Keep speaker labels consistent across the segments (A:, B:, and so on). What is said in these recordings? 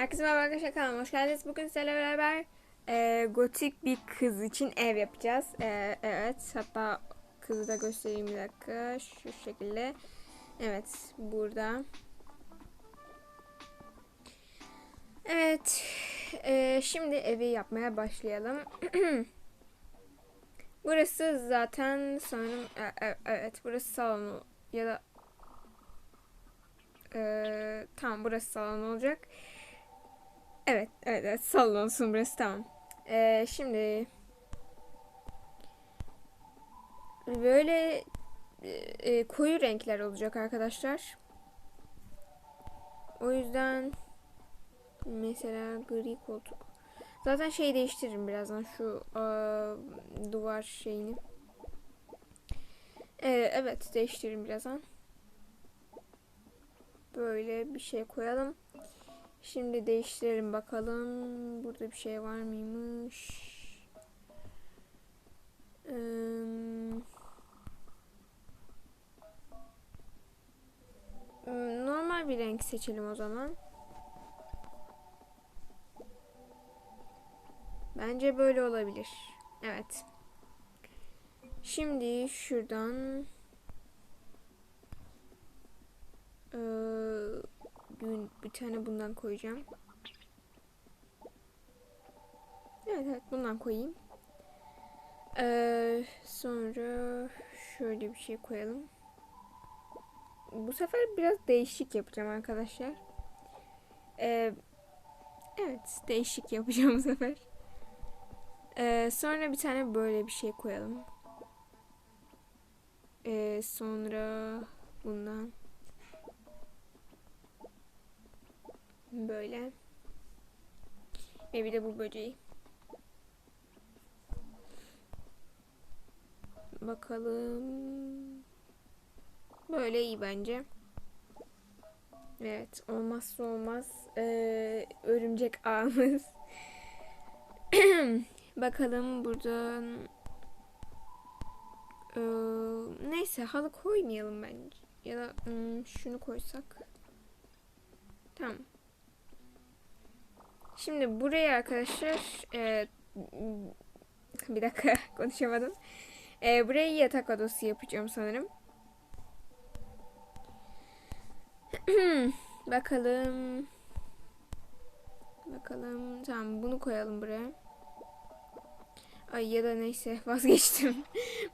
A: Herkese merhaba arkadaşlar kanalıma hoş geldiniz. Bugün sizlerle beraber e, gotik bir kız için ev yapacağız. E, evet hatta kızı da göstereyim bir dakika. Şu şekilde. Evet burada. Evet. e, şimdi evi yapmaya başlayalım. burası zaten sanırım e, e, evet burası salonu ya da e, tamam burası salon olacak. Evet, evet, evet. Salon olsun burası tamam. Ee, şimdi böyle e, koyu renkler olacak arkadaşlar. O yüzden mesela gri koltuk. Zaten şey değiştiririm birazdan şu aa, duvar şeyini. Ee, evet değiştiririm birazdan. Böyle bir şey koyalım. Şimdi değiştirelim bakalım. Burada bir şey var mıymış? Normal bir renk seçelim o zaman. Bence böyle olabilir. Evet. Şimdi şuradan ee, bir, bir tane bundan koyacağım. Evet evet bundan koyayım. Ee, sonra şöyle bir şey koyalım. Bu sefer biraz değişik yapacağım arkadaşlar. Ee, evet değişik yapacağım bu sefer. Ee, sonra bir tane böyle bir şey koyalım. Ee, sonra bundan Böyle. Ve bir de bu böceği. Bakalım. Böyle iyi bence. Evet. Olmazsa olmaz. Ee, örümcek ağımız. Bakalım buradan. Ee, neyse halı koymayalım bence. Ya da hmm, şunu koysak. Tamam. Şimdi buraya arkadaşlar e, bir dakika konuşamadım. E, burayı yatak odası yapacağım sanırım. Bakalım. Bakalım. Tamam bunu koyalım buraya. Ay ya da neyse vazgeçtim.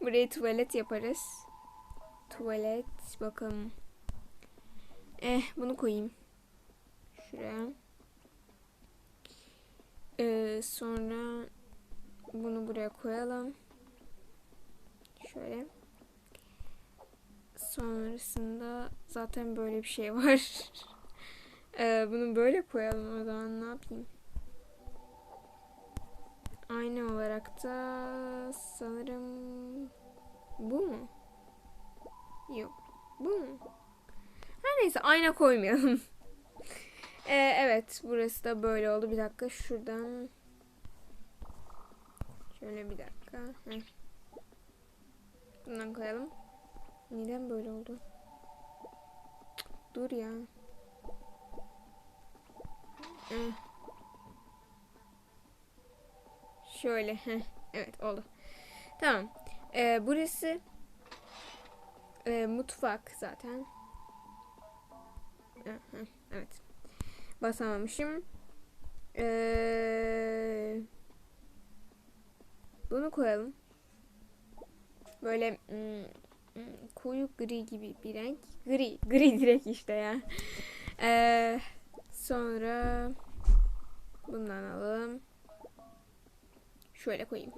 A: Buraya tuvalet yaparız. Tuvalet bakalım. Eh bunu koyayım. Şuraya. Ee, sonra bunu buraya koyalım. Şöyle. Sonrasında zaten böyle bir şey var. ee, bunu böyle koyalım o zaman ne yapayım? Aynı olarak da sanırım bu mu? Yok. Bu mu? Her neyse ayna koymayalım. Ee, evet burası da böyle oldu. Bir dakika şuradan. Şöyle bir dakika. Bundan koyalım. Neden böyle oldu? dur ya. Şöyle. Evet oldu. Tamam. Ee, burası e, mutfak zaten. Evet basamamışım. Ee, bunu koyalım. Böyle hmm, koyu gri gibi bir renk. Gri, gri direkt işte ya. Ee, sonra bundan alalım. Şöyle koyayım.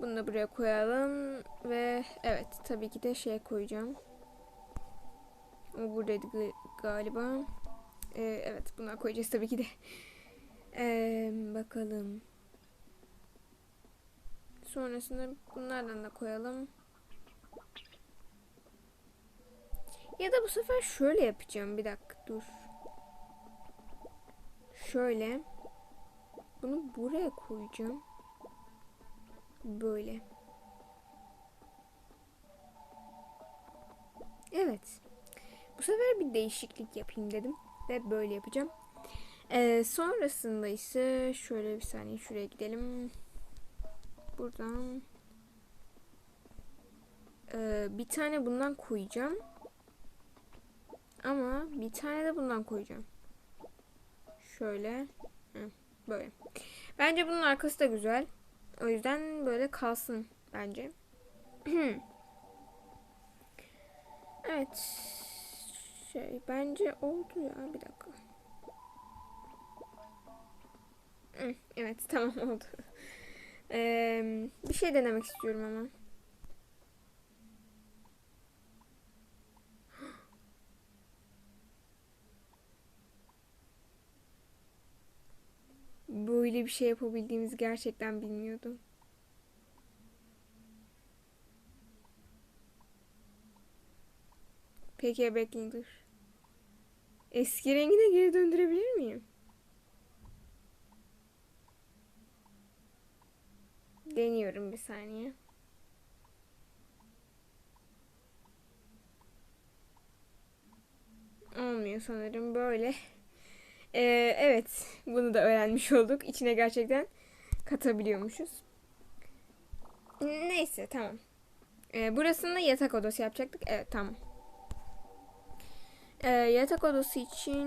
A: Bunu da buraya koyalım ve evet tabii ki de şey koyacağım. O buradaydı galiba. Ee, evet bunlar koyacağız tabii ki de. Ee, bakalım. Sonrasında bunlardan da koyalım. Ya da bu sefer şöyle yapacağım. Bir dakika dur. Şöyle. Bunu buraya koyacağım. Böyle. Evet. Bu sefer bir değişiklik yapayım dedim ve böyle yapacağım. Ee, sonrasında ise şöyle bir saniye şuraya gidelim. Buradan ee, bir tane bundan koyacağım. Ama bir tane de bundan koyacağım. Şöyle. Böyle. Bence bunun arkası da güzel. O yüzden böyle kalsın bence. evet. Şey bence oldu ya. Bir dakika. Evet tamam oldu. Ee, bir şey denemek istiyorum ama. Böyle bir şey yapabildiğimizi gerçekten bilmiyordum. Peki bekleyin dur. Eski rengine geri döndürebilir miyim? Deniyorum bir saniye. Olmuyor sanırım böyle. Ee, evet, bunu da öğrenmiş olduk. İçine gerçekten katabiliyormuşuz. Neyse, tamam. Ee, burasını yatak odası yapacaktık. Evet, tamam. Ee, yatak odası için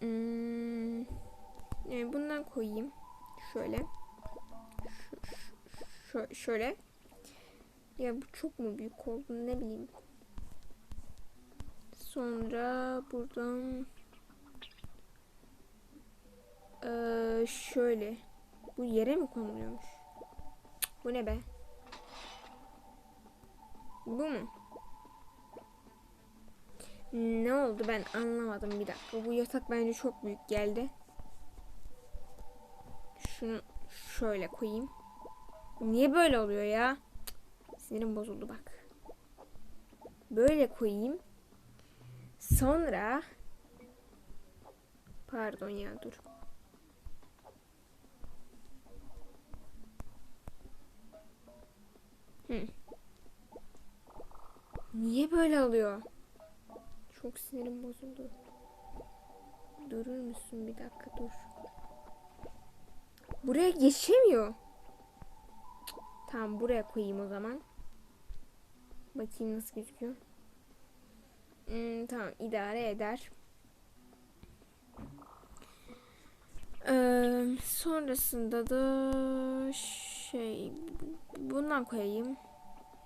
A: hmm, e, bundan koyayım. Şöyle. Şöyle. Ya bu çok mu büyük oldu ne bileyim. Sonra buradan ee, şöyle. Bu yere mi konuluyormuş? Bu ne be? Bu mu? Ne oldu ben anlamadım bir dakika. Bu yatak bence çok büyük geldi. Şunu şöyle koyayım. Niye böyle oluyor ya? Sinirim bozuldu bak. Böyle koyayım. Sonra Pardon ya dur. Hı. Niye böyle oluyor? Çok sinirim bozuldu. Durur musun bir dakika dur. Buraya geçemiyor. Tamam buraya koyayım o zaman. Bakayım nasıl gözüküyor. Hmm, tamam idare eder. Ee, sonrasında da şey bundan koyayım.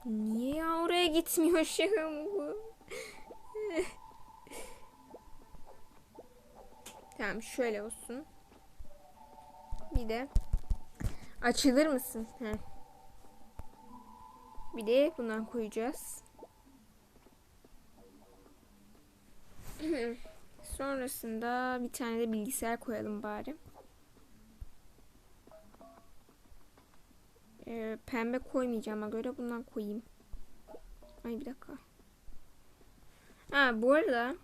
A: Niye ya oraya gitmiyor ışığım bu? tamam şöyle olsun. Bir de açılır mısın? Heh. Bir de bundan koyacağız. Sonrasında bir tane de bilgisayar koyalım bari. Ee, pembe koymayacağıma göre bundan koyayım. Ay bir dakika. Ha bu arada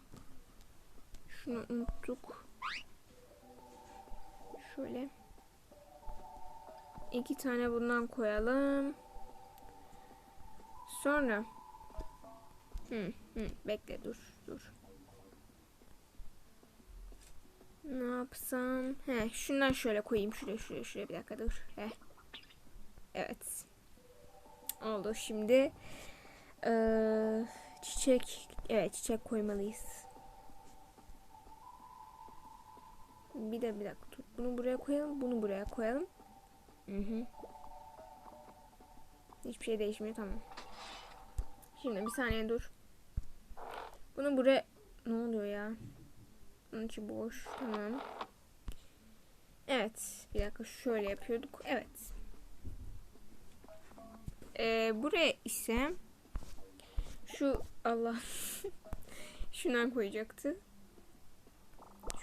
A: şunu unuttuk. Şöyle. iki tane bundan koyalım. Sonra hı, hı, bekle dur dur. Ne yapsam? He, şundan şöyle koyayım şuraya şuraya şuraya bir dakika dur. He. Evet. Oldu şimdi. Ee, çiçek. Evet çiçek koymalıyız. Bir de bir dakika dur. Bunu buraya koyalım. Bunu buraya koyalım. Hı hı. Hiçbir şey değişmiyor tamam. Şimdi bir saniye dur. Bunu buraya... Ne oluyor ya? Bunun içi boş. Tamam. Evet. Bir dakika şöyle yapıyorduk. Evet. Ee, buraya ise şu Allah şundan koyacaktı.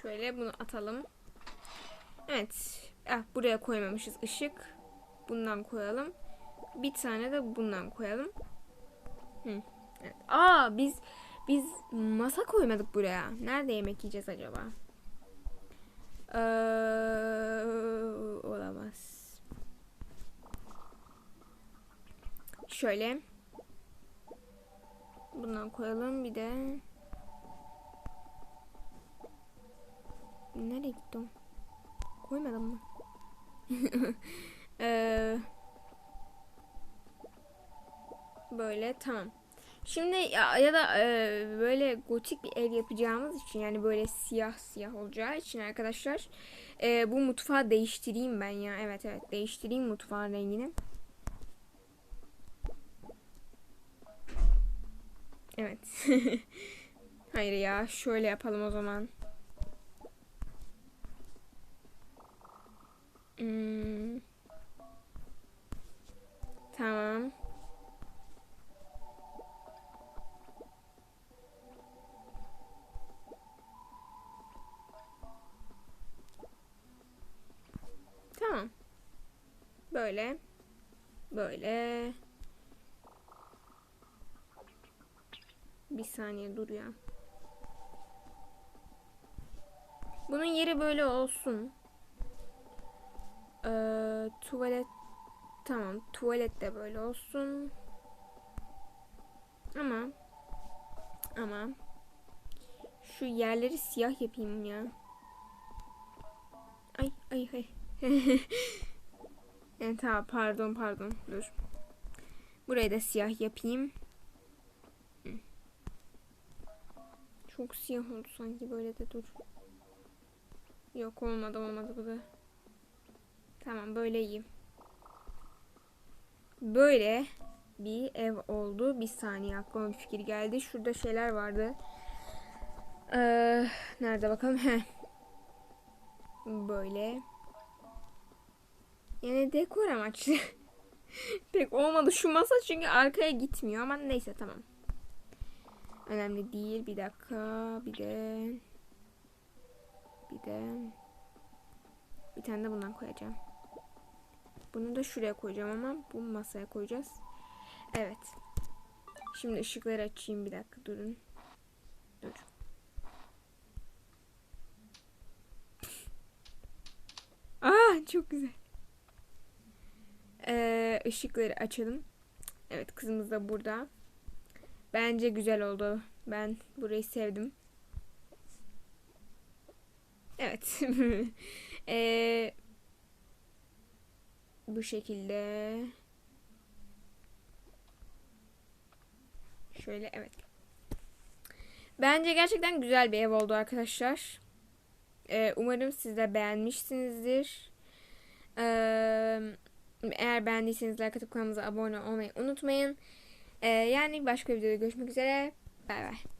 A: Şöyle bunu atalım. Evet. Ah, buraya koymamışız ışık. Bundan koyalım. Bir tane de bundan koyalım. Hı. Evet. Aa biz biz masa koymadık buraya. Nerede yemek yiyeceğiz acaba? Ee, olamaz. Şöyle. Bundan koyalım bir de. Nereye gitti o? Koymadım mı? Ee, böyle tamam. Şimdi ya, ya da e, böyle gotik bir ev yapacağımız için yani böyle siyah siyah olacağı için arkadaşlar e, bu mutfağı değiştireyim ben ya. Evet evet değiştireyim mutfağın rengini. Evet. Hayır ya şöyle yapalım o zaman. Hmm. Tamam. Böyle. Böyle. Bir saniye dur ya. Bunun yeri böyle olsun. Ee, tuvalet tamam tuvalet de böyle olsun. Ama ama şu yerleri siyah yapayım ya. Ay ay ay. yani, tamam pardon pardon dur. Burayı da siyah yapayım. Çok siyah oldu sanki böyle de dur. Yok olmadı olmadı bu da. Tamam böyle iyi. Böyle bir ev oldu. Bir saniye aklıma bir fikir geldi. Şurada şeyler vardı. Ee, nerede bakalım? Heh. Böyle. Yani dekor amaçlı. Pek olmadı şu masa çünkü arkaya gitmiyor ama neyse tamam. Önemli değil. Bir dakika. Bir de bir de bir tane de bundan koyacağım. Bunu da şuraya koyacağım ama bu masaya koyacağız. Evet. Şimdi ışıkları açayım bir dakika durun. Dur. Aa çok güzel. Işıkları açalım. Evet kızımız da burada. Bence güzel oldu. Ben burayı sevdim. Evet. ee, bu şekilde. Şöyle evet. Bence gerçekten güzel bir ev oldu arkadaşlar. Ee, umarım siz de beğenmişsinizdir. Ee, eğer beğendiyseniz like atıp kanalımıza abone olmayı unutmayın. Ee, yani başka bir videoda görüşmek üzere. Bay bay.